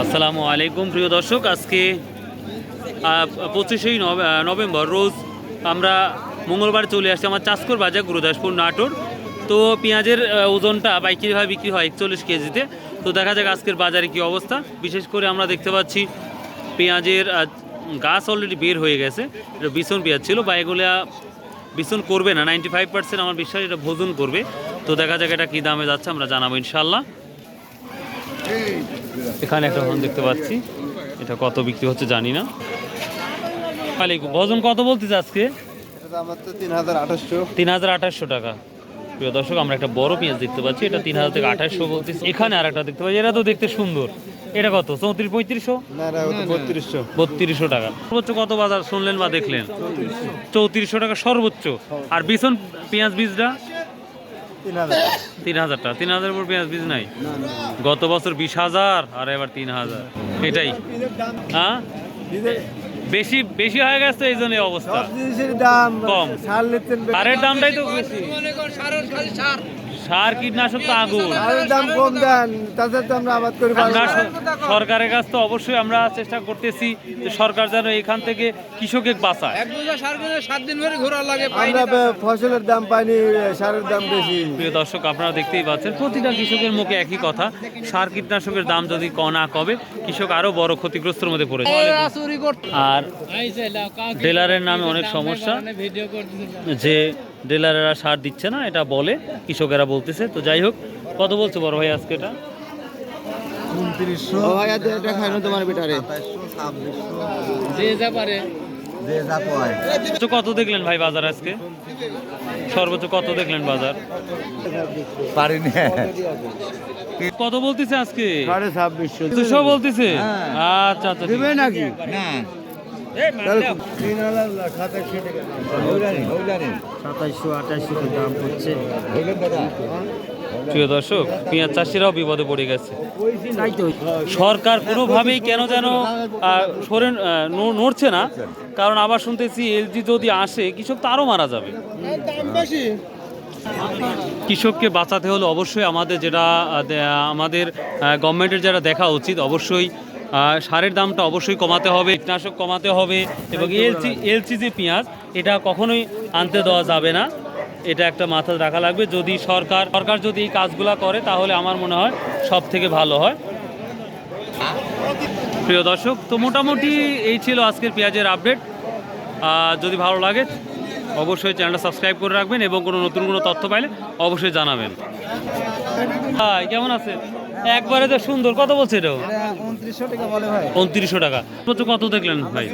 আসসালামু আলাইকুম, প্রিয় দর্শক। আজকে পঁচিশে নভেম্বর, রোজ আমরা মঙ্গলবার চলে আসছি আমার চাষকর বাজার, গুরুদাসপুর, নাটোর। তো পেঁয়াজের ওজনটা পাইকারিভাবে বিক্রি হয় একচল্লিশ কেজিতে। তো দেখা যাক আজকের বাজারে কি অবস্থা। বিশেষ করে আমরা দেখতে পাচ্ছি পেঁয়াজের গাছ অলরেডি বের হয়ে গেছে। এটা বিছন পেঁয়াজ ছিল বা এগুলা বিছন করবে না। নাইনটি ফাইভ পার্সেন্ট আমার বিশ্বাস এটা ভোজন করবে। তো দেখা যাক এটা কী দামে যাচ্ছে, আমরা জানাব ইনশাল্লাহ এখানে একটা ফোন দেখতে পাচ্ছি। এটা কত বিক্রি হচ্ছে জানি না। আলাইকুম কত বলতেছে আজকে? তিন হাজার আঠাশশো। টাকা। প্রিয় দর্শক আমরা একটা বড় পেঁয়াজ দেখতে পাচ্ছি এটা তিন হাজার থেকে আঠাশশো বলতেছি। এখানে আর একটা দেখতে পাচ্ছি এটা তো দেখতে সুন্দর। এটা কত চৌত্রিশ পঁয়ত্রিশশো? বত্রিশশো। বত্রিশশো টাকা। সর্বোচ্চ কত বাজার শুনলেন বা দেখলেন? চৌত্রিশশো। টাকা সর্বোচ্চ। আর বিছন পেঁয়াজ বীজটা? তিন হাজার তিন হাজার টাকা তিন হাজার উপর পেঁয়াজ বীজ নাই? গত বছর বিশ হাজার আর এবার তিন হাজার এটাই হ্যাঁ? বেশি বেশি হয়ে গেছে এই জন্য অবস্থা। দাম কম। সার সারের দামটাই তো বেশি সার কীটনাশক তো আগুন। দাম কম দেন তাদের তো আমরা আবাদ করি সরকারের কাছ তো অবশ্যই আমরা চেষ্টা করতেছি যে সরকার যেন এখান থেকে কৃষকের বাঁচায়। সার সাত দিন ধরে ঘোরা আমরা ফসলের দাম পাইনি সারের দাম বেশি। প্রিয় দর্শক আপনারা দেখতেই পাচ্ছেন প্রতিটা কৃষকের মুখে একই কথা। সার কীটনাশকের দাম যদি ক না কমে কৃষক আরও বড় ক্ষতিগ্রস্তের মধ্যে পড়েছে চুরি আর ডিলারের নামে অনেক সমস্যা। যে ডিলারেরা সার দিচ্ছে না এটা বলে কৃষকেরা বলতেছে। তো যাই হোক কত বলছো বড় ভাই আজকে এটা? উনত্রিশশো। ভাই দেখায় না তোমার বেটারে। যে যা পারে। তো কত দেখলেন ভাই বাজার আজকে? সর্বোচ্চ কত দেখলেন বাজার? পারিনি। কত বলতেছে আজকে? দুশো বলতেছে? আচ্ছা আচ্ছা ঠিক আছে। নাকি? না। সাতাইশশো আঠাইশশো দাম হচ্ছে প্রিয় দর্শক পেঁয়াজ চাষিরাও বিপদে পড়ে গেছে। সরকার কোনোভাবেই কেন যেন সরে নড়ছে না। কারণ আবার শুনতেছি এলজি যদি আসে কৃষক তারও মারা যাবে। কৃষককে বাঁচাতে হলে অবশ্যই আমাদের যেটা আমাদের গভর্নমেন্টের যেটা দেখা উচিত অবশ্যই সারের দামটা অবশ্যই কমাতে হবে কীটনাশক কমাতে হবে এবং এলসি এলসি যে পেঁয়াজ এটা কখনোই আনতে দেওয়া যাবে না। এটা একটা মাথায় রাখা লাগবে। যদি সরকার সরকার যদি এই কাজগুলা করে তাহলে আমার মনে হয় সব থেকে ভালো হয়। প্রিয় দর্শক তো মোটামুটি এই ছিল আজকের পেঁয়াজের আপডেট। যদি ভালো লাগে অবশ্যই চ্যানেলটা সাবস্ক্রাইব করে রাখবেন এবং কোনো নতুন কোনো তথ্য পাইলে অবশ্যই জানাবেন। হাই কেমন আছেন? একবারে তো সুন্দর কত বলছে এটা উনত্রিশশো টাকা ভাই। কত দেখলেন ভাই?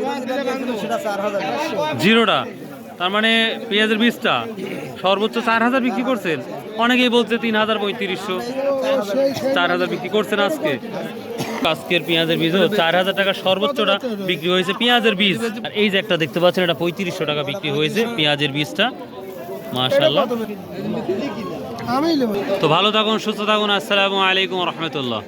জিরোটা। তার মানে পেঁয়াজের বীজটা সর্বোচ্চ চার হাজার বিক্রি করছেন। অনেকেই বলছে তিন হাজার পঁয়ত্রিশশো। চার হাজার বিক্রি করছেন আজকে। আজকের পেঁয়াজের বীজ চার হাজার টাকা সর্বোচ্চটা বিক্রি হয়েছে পেঁয়াজের বীজ। আর এই যে একটা দেখতে পাচ্ছেন এটা পঁয়ত্রিশশো টাকা বিক্রি হয়েছে পেঁয়াজের বীজটা। মাশাল্লাহ তো ভালো থাকুন সুস্থ থাকুন আসসালামু আলাইকুম রহমতুল্লাহ।